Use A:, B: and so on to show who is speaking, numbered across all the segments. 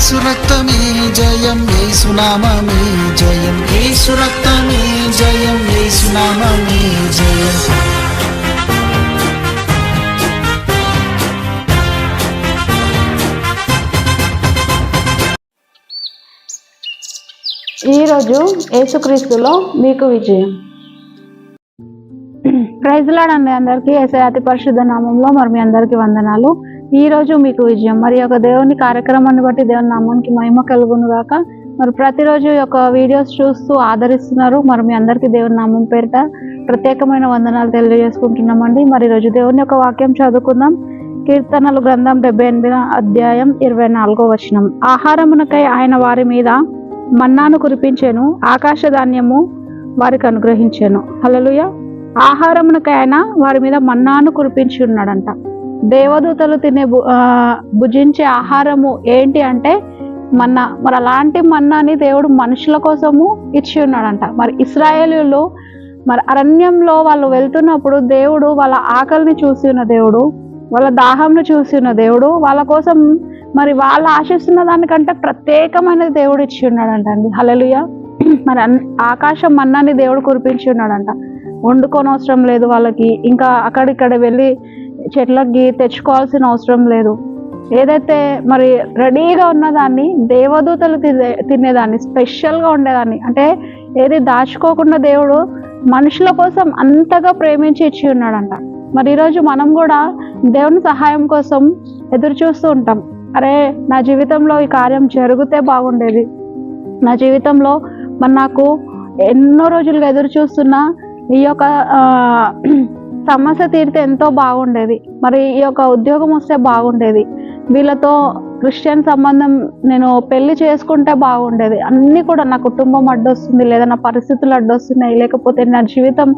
A: యేసు రక్తమే జయం యేసు నామమే జయం. యేసు రక్తమే జయం యేసు నామమే జయం.
B: ఈరోజు యేసుక్రీస్తులో మీకు విజయం. ప్రైజ్లాడండి అందరికీ. ఏసే అతి పరిశుద్ధ నామంలో మరి మీ అందరికీ వందనాలు. ఈ రోజు మీకు విజయం. మరి ఒక దేవుని కార్యక్రమాన్ని బట్టి దేవుని నామానికి మహిమ కలుగును గాక. మరి ప్రతిరోజు యొక్క వీడియోస్ చూస్తూ ఆదరిస్తున్నారు. మరి మీ అందరికీ దేవుని నామం పేరిట ప్రత్యేకమైన వందనాలు తెలియజేసుకుంటున్నామండి. మరి ఈరోజు దేవుని యొక్క వాక్యం చదువుకుందాం. కీర్తనలు గ్రంథం డెబ్బై ఎనిమిది అధ్యాయం ఇరవై నాలుగో వచనం. ఆహారమునకై ఆయన వారి మీద మన్నాను కురిపించాను ఆకాశ ధాన్యము వారికి అనుగ్రహించాను. హలలుయ ఆహారమునకై ఆయన వారి మీద మన్నాను కురిపించి ఉన్నాడంట. దేవదూతలు తినే భుజించే ఆహారము ఏంటి అంటే మన్నా. మరి అలాంటి మన్నాని దేవుడు మనుషుల కోసము ఇచ్చి ఉన్నాడంట. మరి ఇస్రాయేలీలు మరి అరణ్యంలో వాళ్ళు వెళ్తున్నప్పుడు దేవుడు వాళ్ళ ఆకలిని చూసి ఉన్న దేవుడు వాళ్ళ దాహంను చూసి ఉన్న దేవుడు వాళ్ళ కోసం మరి వాళ్ళు ఆశిస్తున్న దానికంటే ప్రత్యేకమైన దేవుడు ఇచ్చి ఉన్నాడంట అండి. హలలుయ మరి అన్- ఆకాశం మన్నాని దేవుడు కురిపించి ఉన్నాడంట. వండుకోనవసరం లేదు వాళ్ళకి. ఇంకా అక్కడిక్కడ వెళ్ళి చెట్లకి తెచ్చుకోవాల్సిన అవసరం లేదు. ఏదైతే మరి రెడీగా ఉన్నదాన్ని దేవదూతలు తినే తినేదాన్ని స్పెషల్గా ఉండేదాన్ని అంటే ఏది దాచుకోకుండా దేవుడు మనుషుల కోసం అంతగా ప్రేమించి ఇచ్చి ఉన్నాడంట. మరి ఈరోజు మనం కూడా దేవుని సహాయం కోసం ఎదురు చూస్తూ ఉంటాం. అరే నా జీవితంలో ఈ కార్యం జరిగితే బాగుండేది. నా జీవితంలో మరి నాకు ఎన్నో రోజులుగా ఎదురు చూస్తున్న ఈ యొక్క సమస్య తీరితే ఎంతో బాగుండేది. మరి ఈ యొక్క ఉద్యోగం వస్తే బాగుండేది. వీళ్ళతో క్రిస్టియన్ సంబంధం నేను పెళ్ళి చేసుకుంటే బాగుండేది. అన్నీ కూడా నా కుటుంబం అడ్డొస్తుంది లేదా నా పరిస్థితులు అడ్డొస్తున్నాయి. లేకపోతే నా జీవితం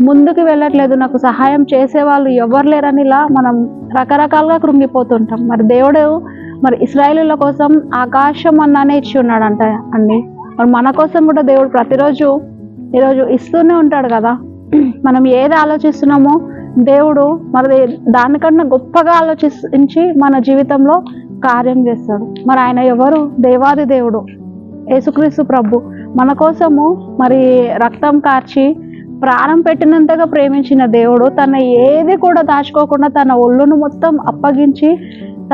B: ముందుకు వెళ్ళట్లేదు. నాకు సహాయం చేసేవాళ్ళు ఎవరు లేరని ఇలా మనం రకరకాలుగా కృంగిపోతుంటాం. మరి దేవుడు మరి ఇస్రాయేలీల కోసం ఆకాశం అన్నానే ఇచ్చి ఉన్నాడంట అండి. మరి మన కోసం కూడా దేవుడు ప్రతిరోజు ఈరోజు ఇస్తూనే ఉంటాడు కదా. మనం ఏది ఆలోచిస్తున్నామో దేవుడు మరి దానికన్నా గొప్పగా ఆలోచించి మన జీవితంలో కార్యం చేస్తాడు. మరి ఆయన ఎవరు? దేవాది దేవుడు. యేసుక్రీస్తు ప్రభు. మన కోసము మరి రక్తం కార్చి ప్రాణం పెట్టినంతగా ప్రేమించిన దేవుడు తన ఏది కూడా దాచుకోకుండా తన ఒళ్ళును మొత్తం అప్పగించి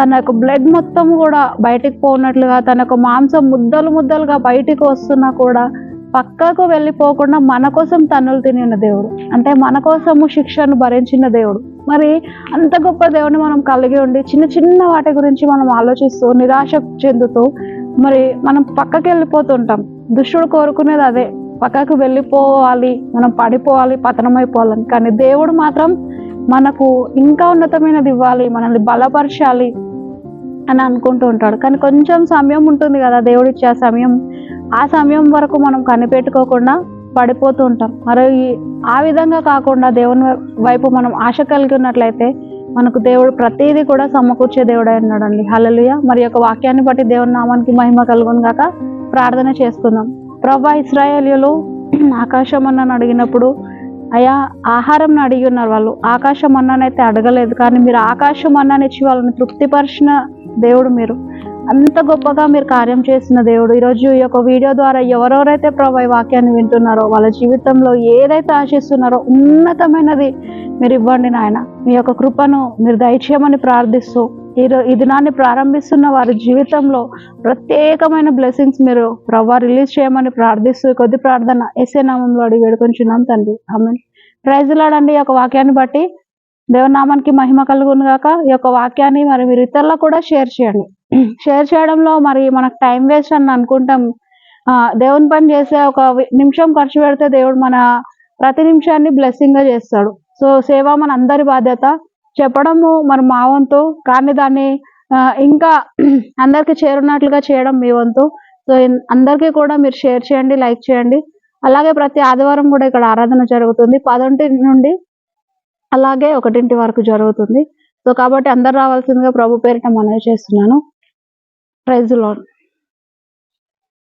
B: తన యొక్క బ్లడ్ మొత్తం కూడా బయటికి పోనట్లుగా తన యొక్క మాంసం ముద్దలు ముద్దలుగా బయటికి వస్తున్నా కూడా పక్కకు వెళ్ళిపోకుండా మన కోసం తన్నులు తినిన దేవుడు. అంటే మన కోసము శిక్షను భరించిన దేవుడు. మరి అంత గొప్ప దేవుని మనం కలిగి ఉండి చిన్న చిన్న వాటి గురించి మనం ఆలోచిస్తూ నిరాశ చెందుతూ మరి మనం పక్కకి వెళ్ళిపోతుంటాం. దుష్టుడు కోరుకునేది అదే. పక్కకు వెళ్ళిపోవాలి మనం పడిపోవాలి పతనమైపోవాలని కానీ దేవుడు మాత్రం మనకు ఇంకా ఉన్నతమైనది ఇవ్వాలి మనల్ని బలపరచాలి అని అనుకుంటూ ఉంటాడు. కానీ కొంచెం సమయం ఉంటుంది కదా దేవుడు ఇచ్చే ఆ సమయం. ఆ సమయం వరకు మనం కనిపెట్టుకోకుండా పడిపోతూ ఉంటాం. మరి ఈ- ఆ విధంగా కాకుండా దేవుని వైపు మనం ఆశ కలిగి ఉన్నట్లయితే మనకు దేవుడు ప్రతిదీ కూడా సమకూర్చే దేవుడై ఉన్నాడండి. హలలుయ మరి యొక్క వాక్యాన్ని బట్టి దేవుని నామానికి మహిమ కలుగును గాక ప్రార్థన చేసుకుందాం. ప్రభా ఇస్రాయేలీలు ఆకాశం అన్నని అడిగినప్పుడు అయ్యా ఆహారం అడిగి ఉన్నారు వాళ్ళు. ఆకాశం అన్నానైతే అడగలేదు. కానీ మీరు ఆకాశం అన్నానిచ్చి వాళ్ళని తృప్తిపరిచిన దేవుడు మీరు. అంత గొప్పగా మీరు కార్యం చేసిన దేవుడు. ఈరోజు ఈ యొక్క వీడియో ద్వారా ఎవరెవరైతే ప్రభా ఈ వాక్యాన్ని వింటున్నారో వాళ్ళ జీవితంలో ఏదైతే ఆశిస్తున్నారో ఉన్నతమైనది మీరు ఇవ్వండి నాయన. మీ యొక్క కృపను మీరు దయచేయమని ప్రార్థిస్తూ ఈ ఈ దినాన్ని ప్రారంభిస్తున్న వారి జీవితంలో ప్రత్యేకమైన బ్లెస్సింగ్స్ మీరు ప్రభా రిలీజ్ చేయమని ప్రార్థిస్తూ కొద్ది ప్రార్థన ఎస్ఏ నామంలో అడిగి వేడుకొంచున్నాం తండ్రి. ఆమె ప్రైజ్ లాడండి ఈ యొక్క వాక్యాన్ని బట్టి. దేవనామానికి మహిమ కలుగును గాక. ఈ యొక్క వాక్యాన్ని మరి మీరు ఇతరులకు కూడా షేర్ చేయండి. షేర్ చేయడంలో మరి మనకు టైం వేస్ట్ అని అనుకుంటాం. దేవుని పని చేసే ఒక నిమిషం ఖర్చు పెడితే దేవుడు మన ప్రతి నిమిషాన్ని బ్లెస్సింగ్గా చేస్తాడు. సో సేవ మన అందరి బాధ్యత. చెప్పడము మరి మా వంతు. కానీ దాన్ని ఇంకా అందరికి చేరున్నట్లుగా చేయడం మీ వంతు. సో అందరికీ కూడా మీరు షేర్ చేయండి లైక్ చేయండి. అలాగే ప్రతి ఆదివారం కూడా ఇక్కడ ఆరాధన జరుగుతుంది. పదొంటి నుండి అలాగే ఒకటింటి వరకు జరుగుతుంది. సో కాబట్టి అందరు రావాల్సిందిగా ప్రభు పేరిట మనవి చేస్తున్నాను. Praise lord